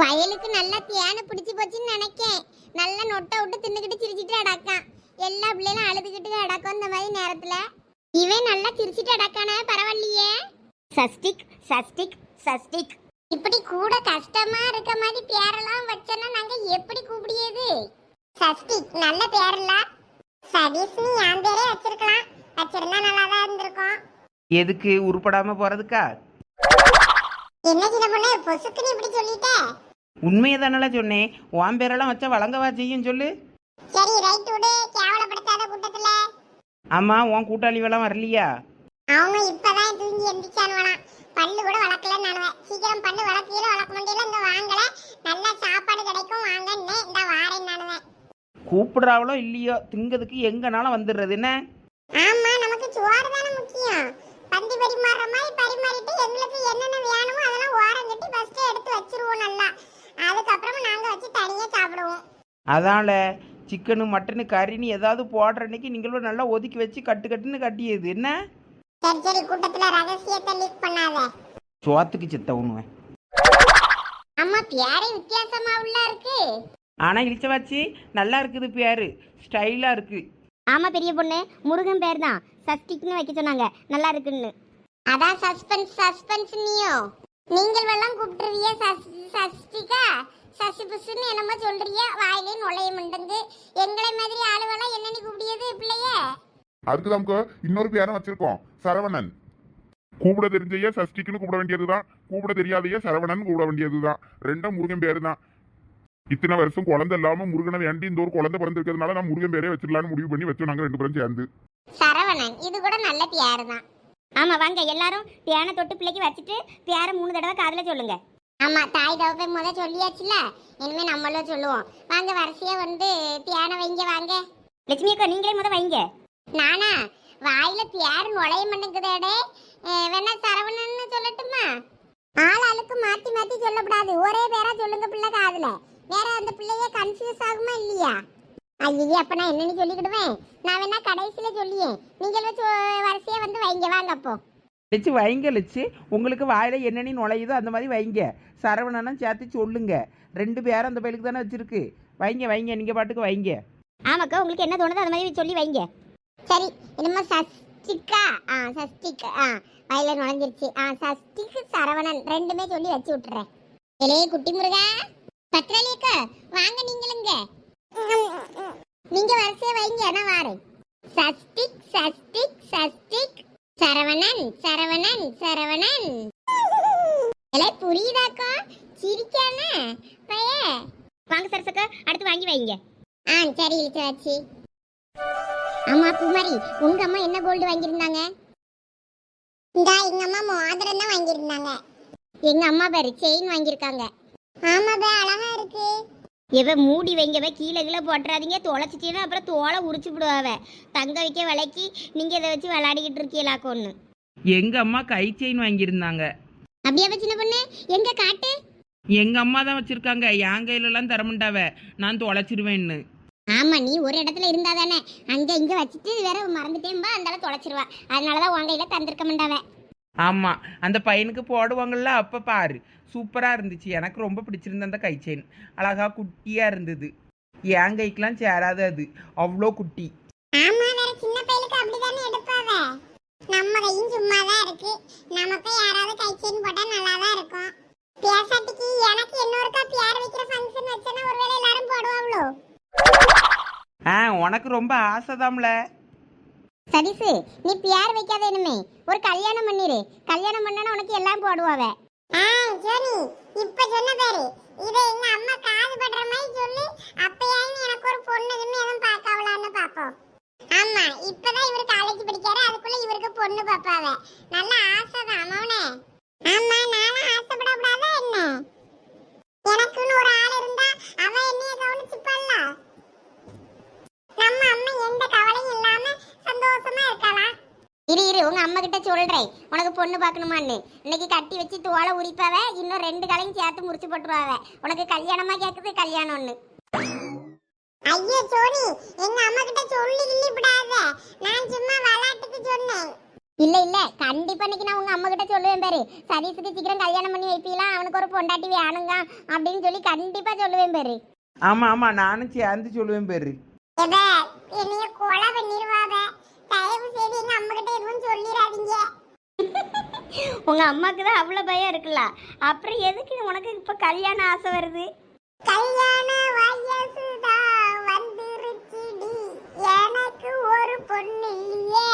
வயலுக்கு நல்லா தேனை பிடிச்சி போச்சுன்னு நினைக்கேன். நல்லா நொட்டை விட்டு தின்னுக்கிட்டு சிரிச்சிட்டு அடக்கான் எல்லா பிள்ளைகளும் அழுதுகிட்டு அடக்கும் இந்த மாதிரி நேரத்துல. இவன் நல்லா சிரிச்சிட்டு அடக்கானே பரவாயில்லையே. சஸ்டிக் சஸ்டிக் சஸ்டிக் இப்படி கூட கஷ்டமா இருக்க மாதிரி பேரெல்லாம் வச்சோன்னா நாங்க எப்படி கூப்பிடியது? சஸ்டிக் நல்ல பேர்ல சதீஷ்னு என் பேரே வச்சிருக்கலாம். வச்சிருந்தா நல்லா தான் இருந்திருக்கும். எதுக்கு உருப்படாம போறதுக்கா? என்ன சின்ன பொண்ணு பொசுக்குன்னு இப்படி சொல்லிட்ட? உண்மையை தானே சொன்னேன் உன் பேரெல்லாம் வச்சா வழங்கவா செய்யும் சொல்லு. சரி ரைட் விடு. கேவலப்படுத்தாத கூட்டத்துல. ஆமா உன் கூட்டாளிவெல்லாம் வரலையா? அவங்க இப்பதான் தூங்கி எந்திரிச்சானுவலாம் பல்லு கூட வளர்க்கல நானுவேன். சீக்கிரம் பல்லு வளர்க்கல வளர்க்க முடியல இந்த வாங்கல. நல்ல சாப்பாடு கிடைக்கும் வாங்கன்னு இந்த வாரேன் நானுவேன். கூப்பிடுறாவளோ இல்லையோ? திங்கிறதுக்கு எங்கனாலும் வந்துடுறது என்ன? ஆமா நமக்கு சோறு தானே முக்கியம். பந்தி பரிமாறுற மாதிரி பரிமாறிட்டு எங்களுக்கு என்னென்ன வேணுமோ அதெல்லாம் ஓரம் கட்டி ஃபர்ஸ்ட் எடுத்து வச்சிருவோம் நல்லா. அதுக்கப்புறமா நாங்க வச்சு தனியா சாப்பிடுவோம். அதான்ல சிக்கனு மட்டனு கறின்னு ஏதாவது போடுற அன்னைக்கு நீங்களும் நல்லா ஒதுக்கி வச்சு கட்டு கட்டுன்னு கட்டியது. என்ன? சரி சரி கூட்டத்துல ரகசியத்தை லீக் பண்ணாத. சோத்துக்கு சித்த உண்ணுவேன் அம்மா பேரே வித்தியாசமா உள்ள இருக்கு. ஆனால் இழிச்சவாச்சி நல்லா இருக்குது பேரு ஸ்டைலாக இருக்கு. ஆமா பெரிய பொண்ணு. முருகன் பேர் தான். சஸ்டிக்னு வைக்க சொன்னாங்க. நல்லா இருக்குன்னு. அதான் சஸ்பென்ஸ் சஸ்பென்ஸ் நீயோ நீங்கள் எல்லாம் கூப்பிட்டுருவிய சஸ்டிகா சசி புசுன்னு என்னமோ சொல்றிய வாயிலே நுழைய மாட்டேங்குது எங்களை மாதிரி ஆளுவெல்லாம் என்னன்னு கூப்பிடியது பிள்ளைய? அதுக்கு தான் இன்னொரு பேரை வச்சிருக்கோம் சரவணன். கூப்பிட தெரிஞ்சையே சஷ்டிக்குன்னு கூப்பிட வேண்டியதுதான். கூப்பிட தெரியாதையே சரவணன் கூப்பிட வேண்டியதுதான். ரெண்டும் முருகன் பேரு தான் இத்தனை வருஷம் குழந்தை இல்லாம முருகனை வேண்டி இந்த ஒரு குழந்தை பிறந்திருக்கிறதுனால நான் முருகன் பேரே வச்சிடலாம்னு முடிவு பண்ணி வச்சோம் நாங்க ரெண்டு பேரும் சேர்ந்து. சரவணன் இது கூட நல்ல பேரு தான். ஆமா வாங்க எல்லாரும் தியான தொட்டு பிள்ளைக்கு வச்சுட்டு பேர மூணு தடவை காதுல சொல்லுங்க. ஆமா தாய் தவப்பை முத சொல்லியாச்சுல இனிமே நம்மளும் சொல்லுவோம். வாங்க வரிசையா வந்து தியான வைங்க வாங்க. லட்சுமி அக்கா நீங்களே முத வைங்க. நானா? வாயில பேர் நுழைய மாட்டேங்குதேடே. வேணா சரவணன்னு சொல்லட்டுமா? ஆள் ஆளுக்கு மாத்தி மாத்தி சொல்லக்கூடாது. ஒரே பேரா சொல்லுங்க பிள்ளை காதுல. வேற அந்த பிள்ளைய கன்ஃபியூஸ் ஆகுமா இல்லையா? ஐயோ அப்ப நான் என்னன்னு சொல்லிக்கிடுவேன். நான் வேணா கடைசியில சொல்லியேன். நீங்கள் வச்சு வரிசையா வந்து வைங்க. வாங்க அப்போ. லட்சு வைங்க லட்சு. உங்களுக்கு வாயில என்னென்ன நுழையுதோ அந்த மாதிரி வைங்க. சரவணனும் சேர்த்து சொல்லுங்க. ரெண்டு பேரும் அந்த பயிலுக்கு தானே வச்சிருக்கு. வைங்க வைங்க. நீங்கள் பாட்டுக்கு வைங்க. ஆமாக்கா உங்களுக்கு என்ன தோணுதோ அந்த மாதிரி சொல்லி வைங்க. சரி என்னமோ சஸ்டிக்கா ஆ சஸ்டிக் ஆ வயல நுழைஞ்சிருச்சு. ஆ சஸ்டிக்கு சரவணன் ரெண்டுமே சொல்லி வச்சு விட்டுறேன். இளைய குட்டி முருகா. பத்ராலியக்கா வாங்க நீங்களுங்க. நீங்க வரிசையா வைங்க நான் வாரேன். சஸ்டிக் சஸ்டிக் சஸ்டிக் சரவணன் சரவணன் சரவணன். எல்லாம் புரியுதாக்கா? சிரிக்கானே பைய. வாங்க சரசக்கா அடுத்து வாங்கி வைங்க. ஆ சரி இழுச்சாச்சு அம்மா குமரி உங்க அம்மா என்ன கோல்டு வாங்கியிருந்தாங்க? இந்தா எங்க அம்மா மோதிரம் தான் வாங்கியிருந்தாங்க. எங்க அம்மா பேரு செயின் வாங்கியிருக்காங்க. ஆமா பே அழகா இருக்கு. இவ மூடி வைங்கவே கீழே கீழே போட்டுறாதீங்க. தொலைச்சிட்டீங்கன்னா அப்புறம் தோலை உரிச்சு விடுவாவ தங்க வைக்க விலைக்கு நீங்க இதை வச்சு விளையாடிக்கிட்டு இருக்கீங்களாக்கொன்னு எங்கள் அம்மா கை செயின் வாங்கியிருந்தாங்க. அப்படியே சின்ன பொண்ணு? எங்க காட்டு? எங்கள் அம்மா தான் வச்சுருக்காங்க. என் கையிலலாம் தரமுண்டாவ நான் தொலைச்சிருவேன்னு. ஆமா நீ ஒரு இடத்துல இருந்தா தானே அங்க இங்க வச்சுட்டு வேற மறந்துட்டேன்பா அந்த தொலைச்சிருவா. அதனாலதான் உன் கையில தந்திருக்க மாட்டாவ. ஆமாம் அந்த பையனுக்கு போடுவாங்கள்ல அப்போ பாரு. சூப்பராக இருந்துச்சு. எனக்கு ரொம்ப பிடிச்சிருந்த அந்த கை செயின் அழகா குட்டியாக இருந்தது. என் கைக்கெலாம் சேராது அது. அவ்வளோ குட்டி. நம்ம கையும் சும்மா தான் இருக்கு நமக்கு யாராவது கை செயின் போட்டா நல்லா தான் இருக்கும். பேசாட்டிக்கு எனக்கு இன்னொருக்கா பேர் வைக்கிற ஃபங்க்ஷன் வச்சனா ஒருவேளை எல்லாரும் போடுவாங்களோ? ஆ உனக்கு ரொம்ப ஆசைதாம்ல சதீசு நீ பியார் வைக்காத இனிமே. ஒரு கல்யாணம் பண்ணிரு. கல்யாணம் பண்ணனா உனக்கு எல்லாம் போடுவாவ. ஆ ஜோனி இப்ப சொன்ன பேரு. இத எங்க அம்மா காது படுற மாதிரி சொல்லி. அப்பயாவது எனக்கு ஒரு பொண்ணு எதுவும் பார்க்கவலான்னு பாப்போம் ஆமா இப்பதான் இவரு காலேஜ் படிக்காரு. அதுக்குள்ள இவருக்கு பொண்ணு பாப்பாவ நல்லா ஆசைதான் மௌனே ஆமா நானும் ஆசைப்படக்கூடாதா என்ன எனக்குன்னு ஒரு ஆள் இருந்தா அவ என்னைய கவனிச்சுப்பாள்ல நம்ம அம்மா எந்த கவலையும் இல்லாம சந்தோஷமா இருக்கலாம் இரு இரு உங்க அம்மா கிட்ட சொல்றேன் உனக்கு பொண்ணு பார்க்கணுமான்னு இன்னைக்கு கட்டி வச்சு தோலை உரிப்பாவ இன்னும் ரெண்டு கலையும் சேர்த்து முடிச்சு போட்டுருவாவ. உனக்கு கல்யாணமா கேக்குது கல்யாணம்னு. ஐயோ சோனி எங்க அம்மா கிட்ட சொல்லி கிள்ளி விடாத. நான் சும்மா விளையாட்டுக்கு சொன்னேன். இல்ல இல்ல கண்டிப்பா இன்னைக்கு நான் உங்க அம்மா கிட்ட சொல்லுவேன் பாரு. சதீஷுக்கு சீக்கிரம் கல்யாணம் பண்ணி வைப்பீங்களா? அவனுக்கு ஒரு பொண்டாட்டி வேணுங்க அப்படின்னு சொல்லி கண்டிப்பா சொல்லுவேன் பாரு. ஆமா ஆமா நானும் சேர்ந்து சொல்லுவேன் பேரு. என்னைய கொலை பண்ணிடுவாங்க தயவு செய்து எங்க அம்மா கிட்ட எதுவும் சொல்லிடாதீங்க. உங்கள் அம்மாவுக்கு தான் அவ்வளோ பயம் இருக்குல்ல? அப்புறம் எதுக்கு உனக்கு இப்போ கல்யாண ஆசை வருது? கல்யாண வயசுதான் வந்துருச்சுடி. எனக்கு ஒரு பொண்ணு இல்லையே.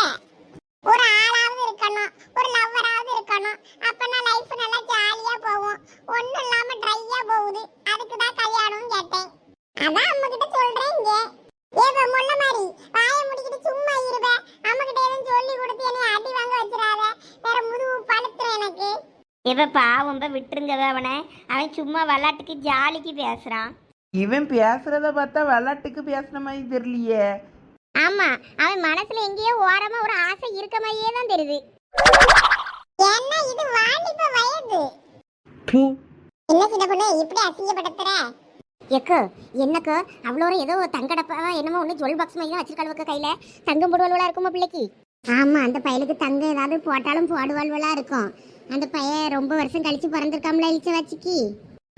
ஒரு ஆளாவது இருக்கணும் ஒரு லவ்வராவது இருக்கணும். அப்பனா லைஃப் நல்லா ஜாலியா போகும் ஒண்ணும் இல்லாம ட்ரையா போகுது. அதுக்கு தான் கல்யாணம் கேட்டேன். அதான் அம்மா கிட்ட சொல்றேன் இங்க. ஏப்ப முள்ள மாதிரி வாயை முடிக்கிட்டு இப்போ பாவம் இப்போ விட்டுருங்க அவனை அவன் சும்மா விளாட்டுக்கு ஜாலிக்கு பேசுகிறான் இவன் பேசுறத பார்த்தா விளாட்டுக்கு பேசுன மாதிரி தெரியலையே. ஆமா அவன் மனசுல எங்கேயோ ஓரமா ஒரு ஆசை இருக்க மாதிரியே தான் தெரியுது. என்ன இது வாலிப வயது. பூ என்ன சின்ன பொண்ணு இப்படி அசிங்கப்படுத்துற? எக்கோ என்னக்கோ அவ்வளோ ஏதோ தங்கடப்பா என்னமோ ஒன்று ஜுவல் பாக்ஸ் மாதிரி வச்சிருக்காளுவக்க கையில. தங்கம் போடுவாள்வளா இருக்குமா பிள்ளைக்கு. ஆமா அந்த பையலுக்கு தங்கம் ஏதாவது போட்டாலும் போடுவாள்வளா இருக்கும். அந்த பையன் ரொம்ப வருஷம் கழிச்சு பிறந்திருக்காமல இழிச்ச வச்சுக்கி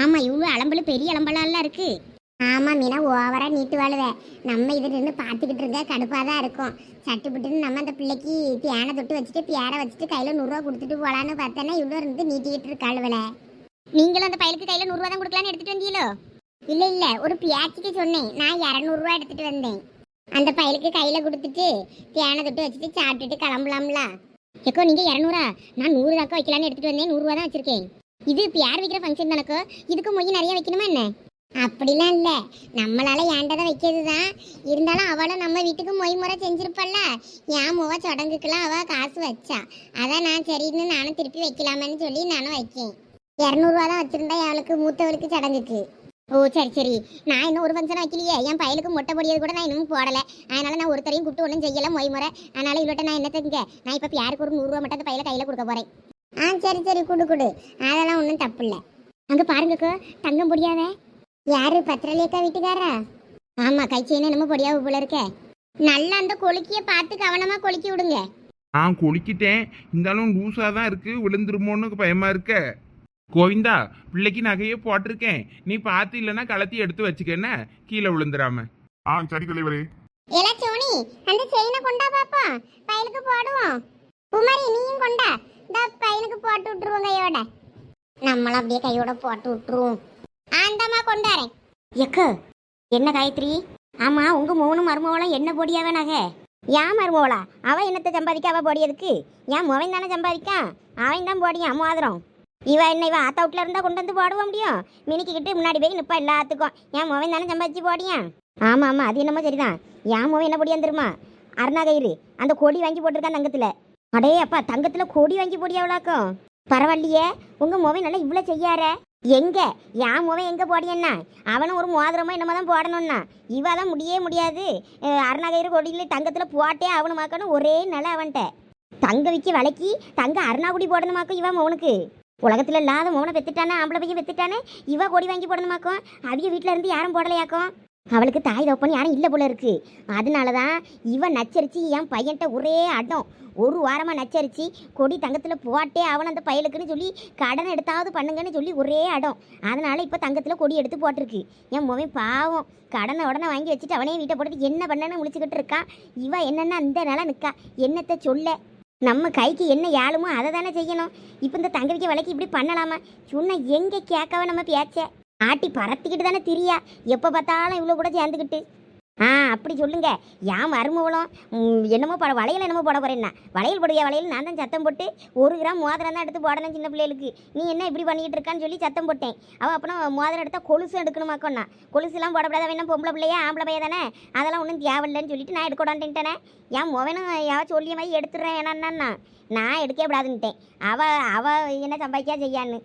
ஆமா இவ்வளோ அலம்பலு பெரிய அலம்பலாலாம் இருக்கு. ஆமா மீனா ஓவரா நீட்டு வாழுவே. நம்ம இது நின்று பார்த்துக்கிட்டு இருக்க கடுப்பாக தான் இருக்கும். சட்டுப்பட்டுன்னு நம்ம அந்த பிள்ளைக்கு தேனை தொட்டு வச்சுட்டு பியாரை வச்சுட்டு கையில் நூறுரூவா கொடுத்துட்டு போகலான்னு பார்த்தேன்னா இவ்வளோ இருந்து நீட்டிக்கிட்டு இருக்காளுவல நீங்களும் அந்த பையலுக்கு கையில் நூறுரூவா தான் கொடுக்கலான்னு எடுத்துட்டு வந்தீங்களோ? இல்லை இல்லை ஒரு பியாச்சிக்கு சொன்னேன். நான் இரநூறுவா எடுத்துட்டு வந்தேன். அந்த பயலுக்கு கையில் கொடுத்துட்டு தேனை தொட்டு வச்சுட்டு சாப்பிட்டுட்டு கிளம்பலாம்ல. எக்கோ நீங்கள் இரநூறா? நான் நூறு தாக்கா வைக்கலான்னு எடுத்துகிட்டு வந்தேன். நூறுரூவா தான் வச்சுருக்கேன். இது இப்போ யார் வைக்கிற ஃபங்க்ஷன் தானக்கோ இதுக்கு மொய் நிறைய வைக்கணுமா என்ன? அப்படிலாம் இல்லை. நம்மளால ஏண்டதை வைக்கிறது தான் இருந்தாலும் அவளும் நம்ம வீட்டுக்கு மொய் முறை செஞ்சிருப்பல்ல என் முக சடங்குக்கெல்லாம் அவள் காசு வச்சா. அதான் நான் சரின்னு நானும் திருப்பி வைக்கலாமேன்னு சொல்லி நானும் வைக்கேன். இரநூறுவா தான் வச்சுருந்தா அவளுக்கு மூத்தவளுக்கு சடங்குக்கு. ஓ சரி சரி. நான் இன்னும் ஒரு ஃபங்க்ஷன் வைக்கலையே என் பையலுக்கு மொட்டை பொடியது கூட நான் இன்னும் போடலை. அதனால நான் ஒருத்தரையும் கூப்பிட்டு ஒன்றும் செய்யல மொய் முறை. அதனால இவ்வளோட்ட நான் என்ன தெரிஞ்ச நான் இப்போ யாருக்கு ஒரு நூறுரூவா மட்டும் அந்த பையில கையில் கொடுக்க போறேன். ஆ சரி சரி. கொடு கொடு. அதெல்லாம் ஒன்றும் தப்பு இல்லை அங்கே பாருங்கக்கோ தங்கம் பொடியாவ யாரு பத்திரலேக்கா வீட்டுக்காரா ஆமா கை செய்யணும் என்னமோ பொடியாவு போல இருக்க. நல்லா அந்த கொளுக்கிய பார்த்து கவனமா கொலுக்கி விடுங்க. ஆ குளிக்கிட்டேன் இருந்தாலும் லூஸாக தான் இருக்கு. விழுந்துருமோன்னு பயமா இருக்க. கோவிந்தா பிள்ளைக்கு நகையே போட்டிருக்கேன். நீ பார்த்து இல்லைன்னா கலத்தி எடுத்து வச்சுக்கஎன்ன கீழே விழுந்துராம ஆ சரி தலைவரே. ஏலா சோனி அந்த செயினை கொண்டா பாப்போம் பையனுக்கு போடுவோம். குமாரி நீயும் கொண்டா. இந்த பையனுக்கு போட்டு விட்டுருவோம் கையோட. நம்மளும் அப்படியே கையோட போட்டு விட்டுருவோம். ஆண்டமா கொண்டாரேன் எக்கு என்ன காயத்ரி? ஆமா உங்க மூணு மருமவளும் என்ன பொடியாவே நகை? ஏன் மருமவளா அவ என்னத்தை சம்பாதிக்க அவ பொடியதுக்கு? ஏன் முவன் தானே சம்பாதிக்கான்? அவன் தான் போடியான் மோதிரம் இவ என்ன இவ ஆத்த அவுட்ல இருந்தா கொண்டு வந்து போடுவ முடியும்? மினிக்கிட்டு முன்னாடி போய் நிப்பா எல்லாத்துக்கும். ஏன் முகம் தானே சம்பாதிச்சு போடியான்? ஆமா ஆமா அது என்னமோ சரிதான். ஏன் முகம் என்ன பொடியா தெரியுமா? அருணாகயிறு அந்த கொடி வாங்கி போட்டிருக்கான் தங்கத்துல. அடே அப்பா தங்கத்துல கொடி வாங்கி போடியாவளாக்கும் பரவாயில்லையே உங்க முகம் நல்லா இவ்வளோ செய்யார எங்க? என் முகம் எங்க போடியன்னா? அவனும் ஒரு மோதிரமோ என்னமோ தான் போடணும்னா. இவ தான் முடியே முடியாது அருணாகயிறு கொடியில் தங்கத்தில் போட்டே அவனுமாக்கணும் ஒரே நிலை அவன்கிட்ட. தங்க விற்க விலைக்கு தங்க அருணாகுடி போடணுமாக்கும் இவன் மௌனுக்கு உலகத்தில் இல்லாத மோனை வெத்துட்டானே ஆம்பளை பையன் வெத்துட்டானே இவ கொடி வாங்கி போடணுமாக்கும். அவிய வீட்டில் இருந்து யாரும் போடலையாக்கும்? அவளுக்கு தாய் தப்பன்னு யாரும் இல்லை போல இருக்கு. அதனால தான் இவன் நச்சரிச்சு என் பையன்கிட்ட ஒரே அடம். ஒரு வாரமாக நச்சரிச்சு கொடி தங்கத்தில் போட்டே அவன் அந்த பயலுக்குன்னு சொல்லி கடன் எடுத்தாவது பண்ணுங்கன்னு சொல்லி ஒரே அடம். அதனால் இப்போ தங்கத்தில் கொடி எடுத்து போட்டிருக்கு. என் முவன் பாவம். கடனை உடனே வாங்கி வச்சுட்டு அவனே வீட்டை போட்டுட்டு என்ன பண்ணனு முழிச்சுக்கிட்டு இருக்கான் இவன் என்னென்ன அந்த நிலை நிற்கா என்னத்தை சொல்ல? நம்ம கைக்கு என்ன யாழுமோ அதை தானே செய்யணும். இப்போ இந்த தங்கவிக்க விலைக்கு இப்படி பண்ணலாமா? சொன்னால் எங்கே கேட்கவ நம்ம பேச்ச? ஆட்டி பறத்திக்கிட்டு தானே திரியா? எப்போ பார்த்தாலும் இவ்வளோ கூட சேர்ந்துக்கிட்டு. ஆ அப்படி சொல்லுங்க. ஏன் மருமவளம் என்னமோ பட வளையல் என்னமோ போட போறேன்னா. வளையல் போடுவியா வளையல்? நான் தான் சத்தம் போட்டு ஒரு கிராம் மோதிரம் தான் எடுத்து போடணும் சின்ன பிள்ளைகளுக்கு. நீ என்ன இப்படி பண்ணிட்டு இருக்கான்னு சொல்லி சத்தம் போட்டேன். அவள் அப்பனா மோதிரம் எடுத்தா கொலுசு எடுக்கணுமாக்கோண்ணா கொலுசுலாம் போடப்படாத வேணும் பொம்பளை பிள்ளையா ஆம்பளை பையன் தானே? அதெல்லாம் ஒன்றும் தேவையில்லைன்னு சொல்லிட்டு நான் எடுக்கடான்ட்டேனே என் மொவனும் யாவ சொல்லிய மாதிரி எடுத்துடுறேன் என்னன்னா நான் எடுக்கவே விடாதுன்ட்டேன் அவ அவள் என்ன சம்பாதிக்கா செய்யான்னு.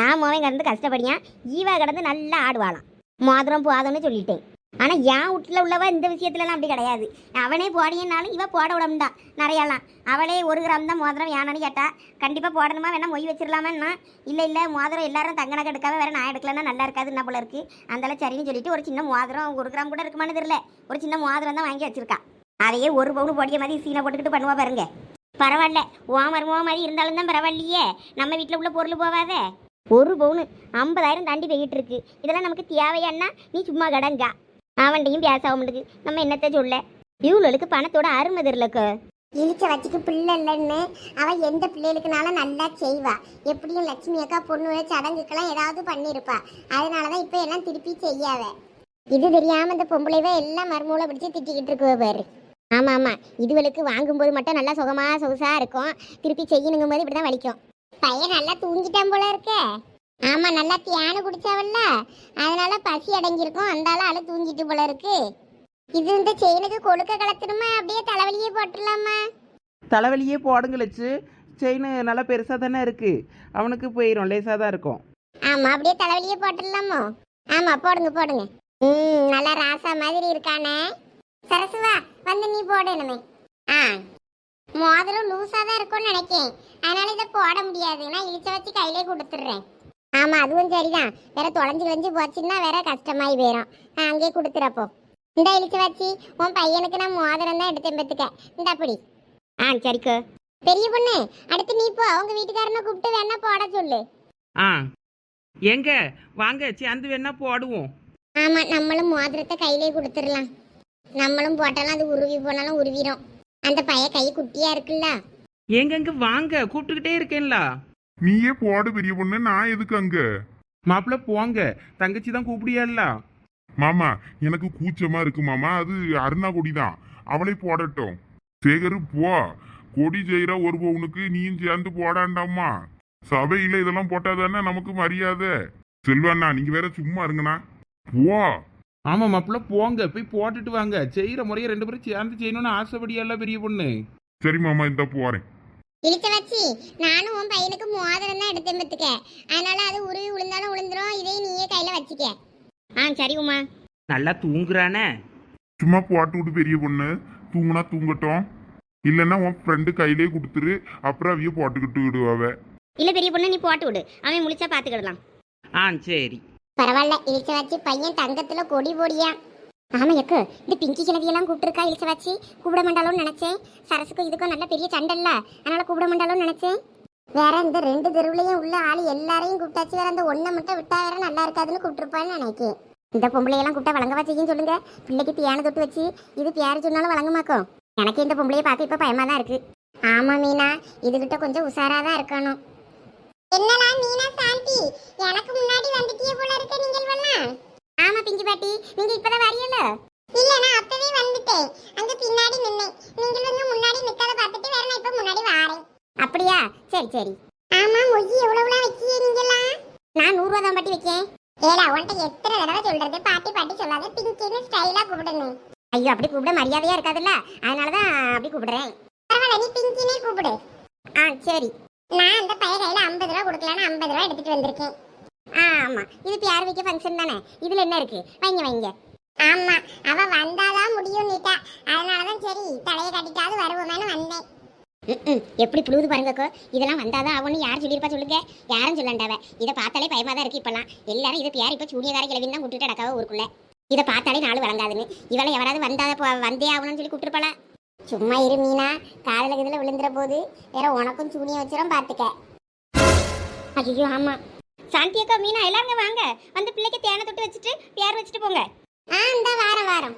என் மொவன் கிடந்து கஷ்டப்படியான். ஈவா கிடந்து நல்லா ஆடுவாளாம். மோதிரம் போதும்னு சொல்லிட்டேன். ஆனால் என் வீட்டில் உள்ளவ இந்த விஷயத்துலலாம் அப்படி கிடையாது. அவனே போடியனாலும் இவ போட விடமுண்டா நிறையாலாம். அவளே ஒரு கிராம் தான் மோதிரம் யானான்னு கேட்டா கண்டிப்பாக போடணுமா? வேணா மொய் வச்சிடலாமான்னா? இல்லை இல்லை மோதிரம் எல்லாரும் தங்க நகை எடுக்காம வேற நான் எடுக்கலன்னா நல்லா இருக்காது என்ன போல இருக்கு. அதெல்லாம் சரின்னு சொல்லிட்டு ஒரு சின்ன மோதிரம் ஒரு கிராம் கூட இருக்குமான்னு தெரியல. ஒரு சின்ன மோதிரம் தான் வாங்கி வச்சிருக்கான் அதையே ஒரு பவுன் பொடிய மாதிரி சீனை போட்டுக்கிட்டு பண்ணுவா பாருங்க. பரவாயில்ல ஓமர் ஓ மாதிரி இருந்தாலும் தான் பரவாயில்லையே. நம்ம வீட்டில் உள்ள பொருள் போவாதே. ஒரு பவுனு ஐம்பதாயிரம் தாண்டி போயிட்டு இருக்கு. இதெல்லாம் நமக்கு தேவையான்னா நீ சும்மா கடங்கா அவன்கிட்டையும் பேச மாட்டுக்கு நம்ம என்னத்தை சொல்ல? இவ்வளோளுக்கு பணத்தோட அருமை தெரியலக்கு. இழிச்ச வச்சுக்கு பிள்ளை இல்லைன்னு அவள் எந்த பிள்ளைகளுக்குனாலும் நல்லா செய்வா. எப்படியும் லட்சுமி அக்கா பொண்ணு சடங்குக்கெல்லாம் ஏதாவது பண்ணியிருப்பா அதனாலதான் இப்போ எல்லாம் திருப்பி செய்யாத. இது தெரியாமல் இந்த பொம்பளைவே எல்லாம் மறுமூளை பிடிச்சி திட்டிக்கிட்டு இருக்குவ பாரு. ஆமாம் ஆமாம் இதுவளுக்கு வாங்கும்போது மட்டும் நல்லா சுகமாக சொகுசாக இருக்கும். திருப்பி செய்யணுங்கும் போது இப்படிதான் வலிக்கும். பையன் நல்லா தூங்கிட்டான் போல இருக்கே. ஆமா நல்லா தியானு குடிச்சாவல்ல? அதனால பசி அடங்கியிருக்கும். அந்த ஆளு அழு தூங்கிட்டு போல இருக்கு. இது இந்த செயினுக்கு கொழுக்க கலத்துணுமா? அப்படியே தலைவலியே போட்டுடலாமா? தலைவலியே போடுங்க லட்சு. செயின் நல்லா பெருசாக தானே இருக்குது அவனுக்கு போயிடும் லேசாக தான் இருக்கும். ஆமா அப்படியே தலைவலியே போட்டுடலாமோ? ஆமா போடுங்க போடுங்க. ம் நல்லா ராசா மாதிரி இருக்கானே. சரசுவா வந்து நீ போடு இனிமே. ஆ. மோதிரம் லூஸா தான் இருக்கும்னு நினைக்கேன். அதனால இதை போட முடியாது. நான் இழிச்ச வச்சு கையிலே கொடுத்துட்றேன். ஆமா அதுவும் சரிதான். வேற தொலைஞ்சு கிழஞ்சு போச்சுன்னா வேற கஷ்டமாயி போயிடும் நான் அங்கேயே கொடுத்துறப்போ. இந்த இழிச்ச வச்சு. உன் பையனுக்கு நான் மோதிரம் தான் எடுத்தேன் பத்துக்க இந்த அப்படி ஆ சரிக்கோ. பெரிய பொண்ணு அடுத்து நீ போ. அவங்க வீட்டுக்காரனை கூப்பிட்டு வேணா போட சொல்லு. ஆ. எங்க வாங்க சேர்ந்து வேணா போடுவோம். ஆமா நம்மளும் மோதிரத்தை கையிலே கொடுத்துடலாம். நம்மளும் போட்டாலும் அது உருவி போனாலும் உருவிடும் அந்த பைய கை குட்டியா இருக்குல்ல. எங்கெங்க வாங்க. கூப்பிட்டுக்கிட்டே இருக்கேன்ல. நீயே போடு பெரிய பொண்ணு. நான் எதுக்கு அங்க? மாப்பிள்ள போங்க. தங்கச்சி தான் கூப்பிடியல்ல மாமா எனக்கு கூச்சமா இருக்கு மாமா. அது அருணா கொடி தான். அவளை போடட்டும். சேகரு போ. கொடி செய்யற ஒரு பவுனுக்கு நீயும் சேர்ந்து போடாண்டாமா சபையில இதெல்லாம் போட்டாதானே நமக்கு மரியாதை? செல்வண்ணா நீங்க வேற சும்மா இருங்கண்ணா. போ. ஆமா மாப்பிள்ள போங்க. போய் போட்டுட்டு வாங்க. செய்யற முறையை ரெண்டு பேரும் சேர்ந்து செய்யணும்னு ஆசைப்படியல்ல பெரிய பொண்ணு? சரி மாமா இந்த போறேன். இழுத்த வச்சு நானும் உன் பையனுக்கு மோதிரம் தான் எடுத்தேன் பத்துக்க அதனால அது உருவி விழுந்தாலும் விழுந்துரும் இதை நீயே கையில வச்சுக்க. ஆ சரி உமா. நல்லா தூங்குறானே? சும்மா போட்டு விட்டு பெரிய பொண்ணு. தூங்குனா தூங்கட்டும். இல்லைன்னா உன் ஃப்ரெண்டு கையிலே கொடுத்துரு அப்புறம் அவைய போட்டுக்கிட்டு விடுவாவ இல்லை பெரிய பொண்ணு நீ போட்டு விடு. அவன் முழிச்சா பார்த்துக்கிடலாம். ஆ சரி. பரவாயில்ல இழிச்ச வச்சு பையன் தங்கத்துல கொடி போடியா? ஆமா எக்கு இது பிங்கி கிழவியெல்லாம் கூப்பிட்டுருக்கா இழிச்ச வச்சு கூப்பிட மாட்டாளோன்னு நினச்சேன். சரசுக்கும் இதுக்கும் நல்ல பெரிய சண்டைல்ல. அதனால் கூப்பிட மாட்டாளோன்னு நினச்சேன். வேற இந்த ரெண்டு தெருவுலையும் உள்ள ஆள் எல்லாரையும் கூப்பிட்டாச்சு. வேற அந்த ஒன்றை மட்டும் விட்டா வேற நல்லா இருக்காதுன்னு கூப்பிட்டுருப்பான்னு நினைக்கேன். இந்த பொம்பளையெல்லாம் கூப்பிட்டா வழங்கவா செய்யும் சொல்லுங்க. பிள்ளைக்கு பியானை தொட்டு வச்சு இது பியாரு சொன்னாலும் வழங்கமாக்கும் எனக்கு இந்த பொம்பளையை பார்க்க இப்போ பயமாக தான் இருக்கு. ஆமா மீனா. இதுகிட்ட கொஞ்சம் உஷாராக தான் இருக்கணும். என்னலாம் மீனா சாந்தி? எனக்கு முன்னாடி வந்துட்டே போல இருக்க நீங்கள் ஆமா பிங்கி பாட்டி. நீங்க இப்பதான் வரீங்கல இல்ல நான் அப்பவே வந்துட்டேன். அங்க பின்னாடி நின்னேன். நீங்கள் வந்து முன்னாடி நிக்கத பார்த்துட்டு வேற நான் இப்ப முன்னாடி வாரேன். அப்படியா? சரி சரி. ஆமா மொய் எவ்வளவுலாம் வைக்கியே நீங்கலாம் நான் நூறு ரூபா தான் பாட்டி வைக்கேன். ஏடா உன்கிட்ட எத்தனை தடவை சொல்றது? பாட்டி பாட்டி சொல்லாத. பிங்கின்னு ஸ்டைலா கூப்பிடணும் ஐயோ அப்படி கூப்பிட மரியாதையா இருக்காதுல்ல? அதனாலதான் அப்படி கூப்பிடுறேன். பரவாயில்ல நீ பிங்கினே கூப்பிடு. ஆ சரி. நான் அந்த பைய கையில ஐம்பது ரூபா கொடுக்கலான்னு ஐம்பது ரூபா எடுத்துட்டு வந்திருக்கேன். ஆமா. இது பியார் வைக்க ஃபங்க்ஷன் தானே? இதுல என்ன இருக்கு? வைங்க வைங்க. ஆமா. அவ வந்தாதான் முடியும் நீட்டா. அதனாலதான் சரி தலையை கட்டிட்டாவது வருவோமேனு வந்தேன். எப்படி புழுது பாருங்கக்கோ இதெல்லாம் வந்தாதான் அவனு யார் சொல்லியிருப்பா சொல்லுங்க. யாரும் சொல்லண்டாவ. இதை பார்த்தாலே பயமா தான் இருக்கு இப்பெல்லாம். எல்லாரும் இதை பியார் இப்போ சூனியக்கார கிளவின்னு தான் விட்டுட்டு நடக்காவ ஊருக்குள்ள. இதை பார்த்தாலே நாலு வழங்காதுன்னு. இவளை எவராவது வந்தாத போ- வந்தே ஆகணும்னு சொல்லி கூப்பிட்டுருப்பாளா? சும்மா இரு மீனா. காதல இதுல விழுந்துற போது வேற உனக்கும் சூனியம் வச்சிரும் பாத்துக்க. ஐயோ ஆமா. சாந்தி அக்கா மீனா எல்லாருங்க வாங்க. வந்து பிள்ளைக்கு தேனை தொட்டு வச்சுட்டு பேர் வச்சுட்டு போங்க. ஆ இந்த வாரம் வாரம்